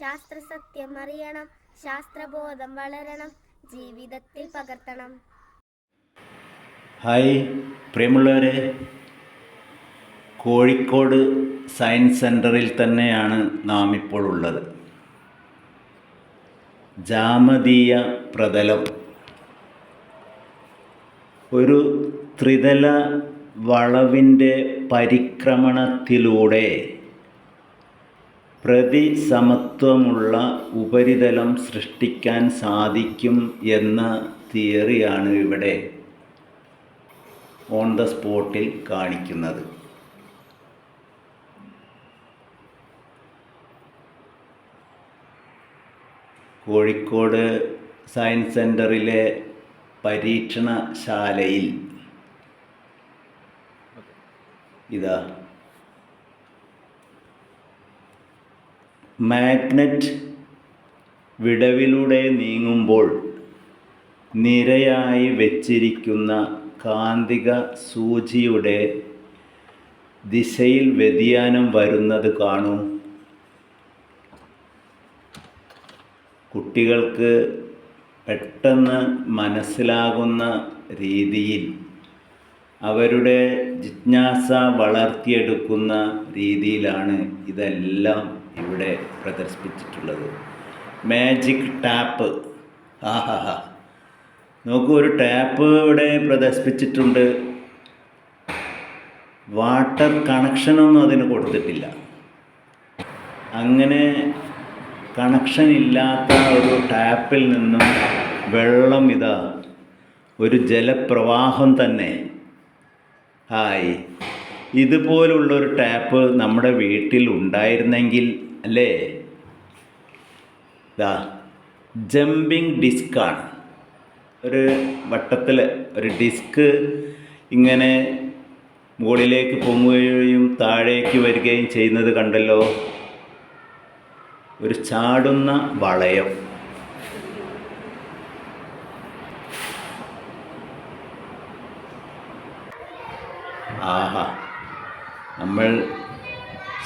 ശാസ്ത്രസത്യം അറിയണം ശാസ്ത്രബോധം വളരണം ജീവിതത്തിൽ പകർത്തണം. ഹായ് പ്രിയമുള്ളവരെ. കോഴിക്കോട് സയൻസ് സെന്ററിൽ തന്നെയാണ് നാം ഇപ്പോൾ ഉള്ളത്. ജാമതീയ പ്രതലം. ഒരു ത്രിതല വളവിന്റെ പരിക്രമണത്തിലൂടെ പ്രതിസമത്വമുള്ള ഉപരിതലം സൃഷ്ടിക്കാൻ സാധിക്കും എന്ന തിയറിയാണ് ഇവിടെ ഓൺ ദ സ്പോട്ടിൽ കാണിക്കുന്നത്. കോഴിക്കോട് സയൻസ് സെന്ററിലെ പരീക്ഷണശാലയിൽ. ഇതാ. മാഗ്നറ്റ് വിടവിലൂടെ നീങ്ങുമ്പോൾ നിരയായി വെച്ചിരിക്കുന്ന കാന്തിക സൂചിയുടെ ദിശയിൽ വ്യതിയാനം വരുന്നത് കാണൂ. കുട്ടികൾക്ക് പെട്ടെന്ന് മനസ്സിലാകുന്ന രീതിയിൽ അവരുടെ ജിജ്ഞാസ വളർത്തിയെടുക്കുന്ന രീതിയിലാണ് ഇതെല്ലാം. ഇവിടെ പ്രദർശിപ്പിച്ചിട്ടുള്ളത്. മാജിക് ടാപ്പ് ആഹാ നോക്കൂ ഒരു ടാപ്പ് ഇവിടെ പ്രദർശിപ്പിച്ചിട്ടുണ്ട്. വാട്ടർ കണക്ഷനൊന്നും അതിന് കൊടുത്തിട്ടില്ല. അങ്ങനെ കണക്ഷൻ ഇല്ലാത്ത ഒരു ടാപ്പിൽ നിന്നും വെള്ളം ഇതാ ഒരു ജലപ്രവാഹം തന്നെ ഹായ് ഇതുപോലുള്ളൊരു ടാപ്പ് നമ്മുടെ വീട്ടിൽ ഉണ്ടായിരുന്നെങ്കിൽ അല്ലേ? ഇതാ ജമ്പിങ് ഡിസ്ക്കാണ് ഒരു വട്ടത്തിൽ ഒരു ഡിസ്ക് ഇങ്ങനെ മുകളിലേക്ക് പൊങ്ങുകയും താഴേക്ക് വരികയും ചെയ്യുന്നത് കണ്ടല്ലോ? ഒരു ചാടുന്ന വളയം. ആഹാ നമ്മൾ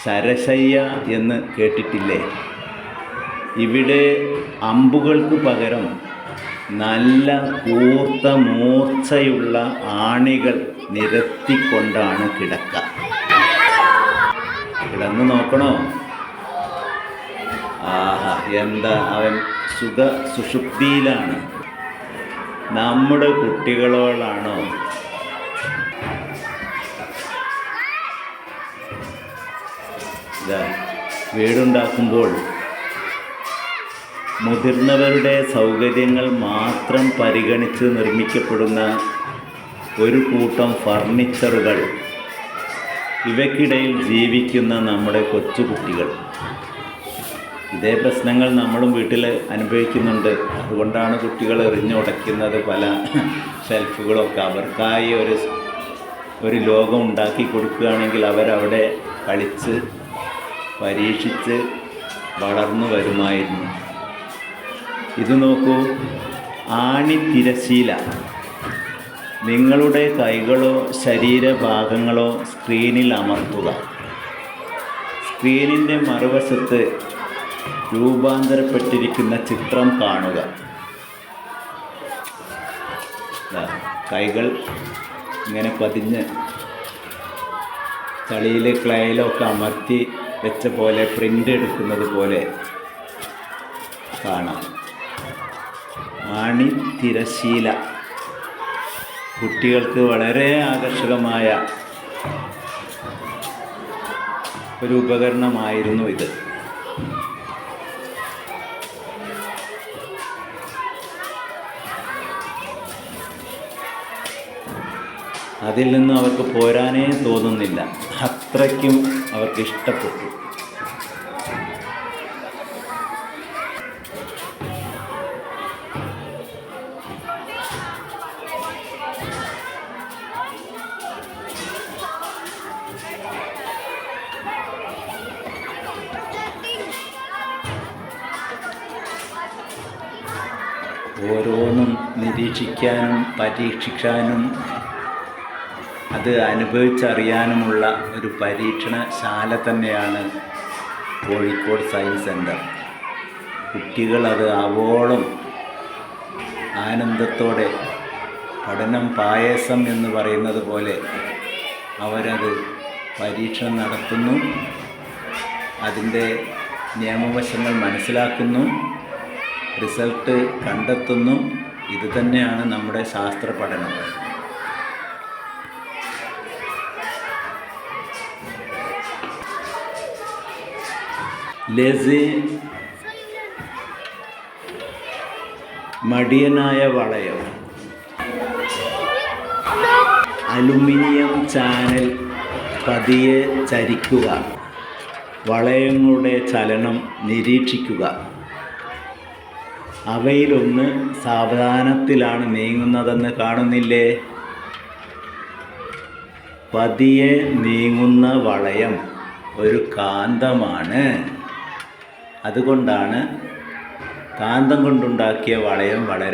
ശരശയ്യ എന്ന് കേട്ടിട്ടില്ലേ? ഇവിടെ അമ്പുകൾക്ക് പകരം നല്ല കൂർത്ത മൂർച്ചയുള്ള ആണികൾ നിരത്തിക്കൊണ്ടാണ് കിടക്ക. കിടന്ന് നോക്കണോ? ആഹാ എന്താ അവൻ സുഖ സുഷുപ്തിയിലാണ്. നമ്മുടെ കുട്ടികളോടാണോ വീടുണ്ടാക്കുമ്പോൾ മുതിർന്നവരുടെ സൗകര്യങ്ങൾ മാത്രം പരിഗണിച്ച് നിർമ്മിക്കപ്പെടുന്ന ഒരു കൂട്ടം ഫർണിച്ചറുകൾ. ഇവയ്ക്കിടയിൽ ജീവിക്കുന്ന നമ്മുടെ കൊച്ചുകുട്ടികൾ. ഇതേ പ്രശ്നങ്ങൾ നമ്മളും വീട്ടിൽ അനുഭവിക്കുന്നുണ്ട്. അതുകൊണ്ടാണ് കുട്ടികൾ എറിഞ്ഞുടയ്ക്കുന്നത് പല ഷെൽഫുകളൊക്കെ. അവർക്കായി ഒരു ഒരു ലോകം ഉണ്ടാക്കി കൊടുക്കുകയാണെങ്കിൽ അവരവിടെ കളിച്ച് പരീക്ഷിച്ച് വളർന്നു വരുമായിരുന്നു. ഇത് നോക്കൂ ആണി തിരശീല നിങ്ങളുടെ കൈകളോ ശരീരഭാഗങ്ങളോ സ്ക്രീനിൽ അമർത്തുക. സ്ക്രീനിന്റെ മറുവശത്ത് രൂപാന്തരപ്പെട്ടിരിക്കുന്ന ചിത്രം കാണുക. കൈകൾ ഇങ്ങനെ പതിഞ്ഞ് ചളിയിൽ ക്ലയിലൊക്കെ അമർത്തി വെച്ച പോലെ പ്രിന്റ് എടുക്കുന്നത് പോലെ കാണാം. ആണി തിരശീല. കുട്ടികൾക്ക് വളരെ ആകർഷകമായ ഒരു ഉപകരണമായിരുന്നു ഇത്. അതിൽ നിന്നും അവർക്ക് പോരാനേ തോന്നുന്നില്ല. അത്രയ്ക്കും അവർക്ക് ഇഷ്ടപ്പെട്ടു. ഓരോന്നും നിരീക്ഷിക്കാനും പരീക്ഷിക്കാനും അത് അനുഭവിച്ചറിയാനുമുള്ള ഒരു പരീക്ഷണശാല തന്നെയാണ് കോഴിക്കോട് സയൻസ് സെന്റർ കുട്ടികളത് ആവോളം ആനന്ദത്തോടെ പഠനം പായസം എന്ന് പറയുന്നത് പോലെ അവരത് പരീക്ഷണം നടത്തുന്നു. അതിന്റെ നിയമവശങ്ങൾ മനസ്സിലാക്കുന്നു. റിസൾട്ട് കണ്ടെത്തുന്നു. ഇത് തന്നെയാണ് നമ്മുടെ ശാസ്ത്ര പഠനം. ലെസി. മടിയനായ വളയം. അലുമിനിയം ചാനൽ പതിയെ ചരിക്കുക. വളയങ്ങളുടെ ചലനം നിരീക്ഷിക്കുക. അവയിലൊന്ന് സാവധാനത്തിലാണ് നീങ്ങുന്നതെന്ന് കാണുന്നില്ലേ? പതിയെ നീങ്ങുന്ന വളയം ഒരു കാന്തമാണ്. അതുകൊണ്ടാണ് കാന്തം കൊണ്ടുണ്ടാക്കിയ വളയം വളരെ